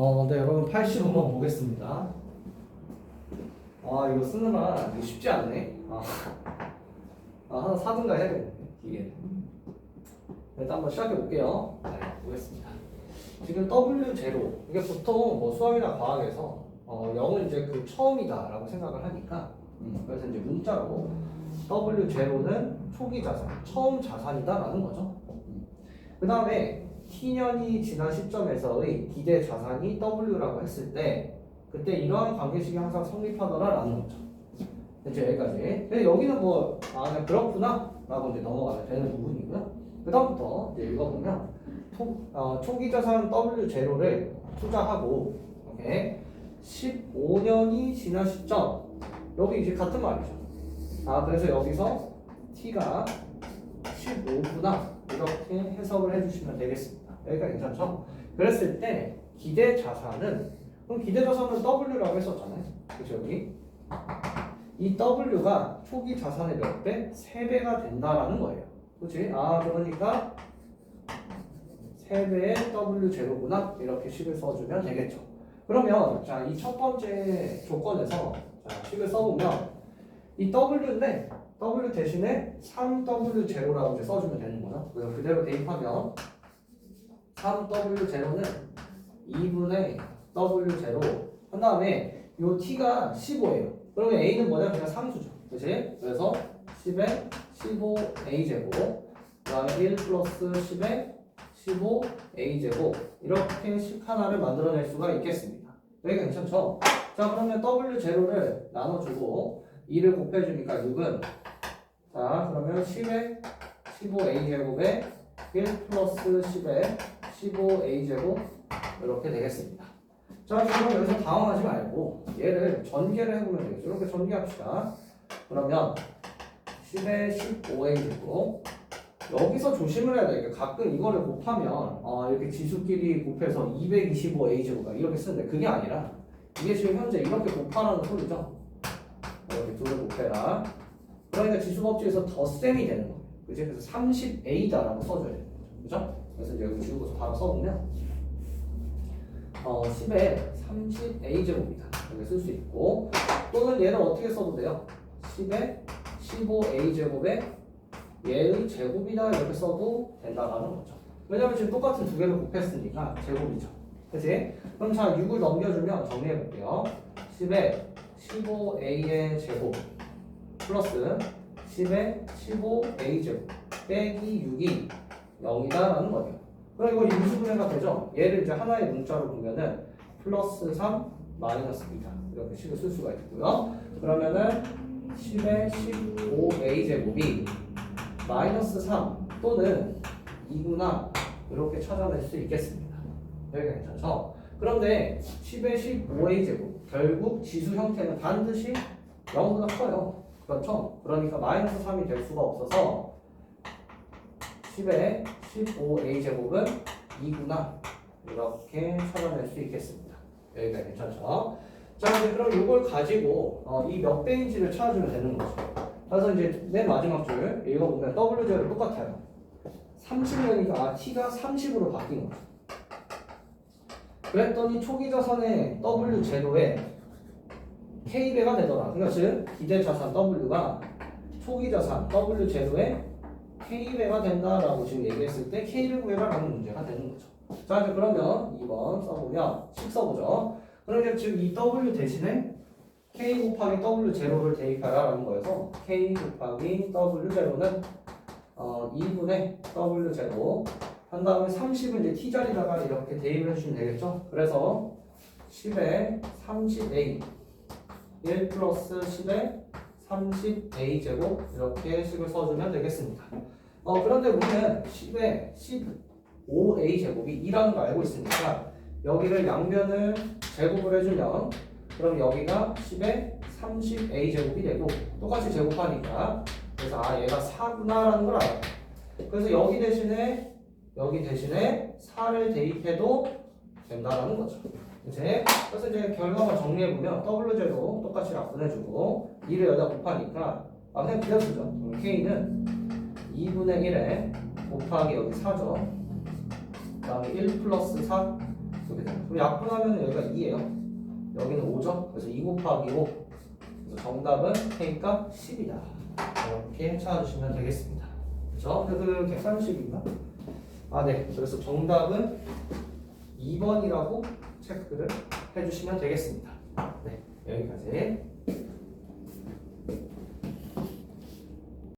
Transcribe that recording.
어, 네, 여러분 85번 보겠습니다. 아, 이거 쓰느라 이거 쉽지 않네. 아, 아 하나 사든가 해야겠네, 기계는. 일단 한번 시작해 볼게요. 네, 보겠습니다. 지금 W0, 이게 보통 뭐 수학이나 과학에서 어, 0은 이제 그 처음이다 라고 생각을 하니까, 음, 그래서 이제 문자로 W0는 초기 자산, 처음 자산이다 라는 거죠. 그 다음에 T년이 지난 시점에서의 기대 자산이 W라고 했을 때 그때 이러한 관계식이 항상 성립하더라라는 거죠. 이제 여기까지. 근데 여기는 뭐, 아, 그냥 그렇구나? 라고 이제 넘어가면 되는 부분이고요. 그 다음부터 이제 읽어보면, 초, 어, 초기 자산 W0를 투자하고, 오케이. 15년이 지난 시점. 여기 이제 같은 말이죠. 아, 그래서 여기서 T가 15구나. 이렇게 해석을 해주시면 되겠습니다. 여기가 괜찮죠? 그랬을 때 기대 자산은 그럼 기대 자산은 W라고 했었잖아요. 그렇죠 여기 이 W가 초기 자산의 몇 배? 3배가 된다라는 거예요. 그렇지? 아 그러니까 3배의 W 제로구나 이렇게 식을 써주면 되겠죠. 그러면 자 이 첫 번째 조건에서 자 식을 써보면 이 W인데 W 대신에 3W0라고 이제 써주면 되는 거죠. 그대로 대입하면 3W0는 2분의 W0. 한 다음에 요 T가 15예요. 그러면 A는 뭐냐? 그냥 상수죠. 그치? 그래서 10에 15A제곱. 그 다음에 1 플러스 10에 15A제곱. 이렇게 식 하나를 만들어낼 수가 있겠습니다. 여기 괜찮죠? 자, 그러면 W0를 나눠주고 2를 곱해주니까 6은 자 그러면 10에 15a제곱에 1 플러스 10에 15a제곱 이렇게 되겠습니다 자 그럼 여기서 당황하지 말고 얘를 전개를 해보면 되겠죠 이렇게 전개합시다 그러면 10에 15a제곱 여기서 조심을 해야 돼. 그러니까 가끔 이거를 곱하면 어, 이렇게 지수끼리 곱해서 225a제곱가 이렇게 쓰는데 그게 아니라 이게 지금 현재 이렇게 곱하라는 소리죠. 이렇게 둘을 곱해라. 그러니까 지수 법칙에서 덧셈이 되는 거예요. 그지? 그래서 30a다라고 써줘야 돼요. 그죠? 그래서 이제 여기 지우고서 바로 써보면 어, 10에 30a제곱이다. 이렇게 쓸 수 있고 또는 얘는 어떻게 써도 돼요? 10에 15a제곱에 얘의 제곱이다 이렇게 써도 된다라는 거죠. 왜냐면 지금 똑같은 두 개를 곱했으니까 제곱이죠. 그치? 그럼 자 6을 넘겨주면 정리해 볼게요. 10에 15a의 제곱 플러스 10에 15a 제곱 빼기 6이 0이다라는 거예요. 그럼 이거 인수분해가 되죠? 얘를 이제 하나의 문자로 보면은 플러스 3 마이너스 2다 이렇게 식을 쓸 수가 있고요. 그러면은 10에 15a 제곱이 마이너스 3 또는 2구나 이렇게 찾아낼 수 있겠습니다. 여기가 괜찮죠? 그런데 10의 15a 제곱 결국 지수 형태는 반드시 0보다 커요. 그렇죠? 그러니까 마이너스 3이 될 수가 없어서 10의 15a 제곱은 2구나 이렇게 찾아낼 수 있겠습니다. 여기가 괜찮죠? 자 이제 그럼 이걸 가지고 어, 이몇 배인지를 찾아주면 되는 거죠. 그래서 이제 맨 마지막 줄 읽어보면 W0를 똑같아요. 30년이니까 아, T가 30으로 바뀐 거죠. 그랬더니 초기 자산의 W 제로에 K배가 되더라. 그러니까 즉 기대 자산 W가 초기 자산 W 제로에 K배가 된다라고 지금 얘기했을 때 K를 구해라라는 문제가 되는 거죠. 자 이제 그러면 2번 써보면 식 써보죠. 그럼 이제 지금 이 W 대신에 K 곱하기 W 제로를 대입하라라는 거여서 K 곱하기 W 제로는 어 2분의 W 제로 한 다음에 30을 이제 T자리다가 이렇게 대입을 해주시면 되겠죠? 그래서 10에 30A 1 플러스 10에 30A 제곱 이렇게 식을 써주면 되겠습니다. 어 그런데 우리는 10에 15A 제곱이 2라는 거 알고 있으니까 여기를 양변을 제곱을 해주면 그럼 여기가 10에 30A 제곱이 되고 똑같이 제곱하니까 그래서 아 얘가 4구나라는 걸 알아요. 그래서 여기 대신에 여기 대신에 4를 대입해도 된다라는 거죠. 그치? 그래서 이제 결과만 정리해보면 W0 똑같이 약분해주고 2를 여기다 곱하니까 아 그냥 그냥 쓰죠. K는 2분의 1에 곱하기 여기 4죠. 그 다음에 1 플러스 4 이렇게 됩니다. 그럼 약분하면 여기가 2예요. 여기는 5죠. 그래서 2 곱하기 5. 그래서 정답은 K가 10이다. 이렇게 찾아주시면 되겠습니다. 그렇죠? 그 객관식인가? 아, 네. 그래서 정답은 2번이라고 체크를 해주시면 되겠습니다. 네, 여기까지.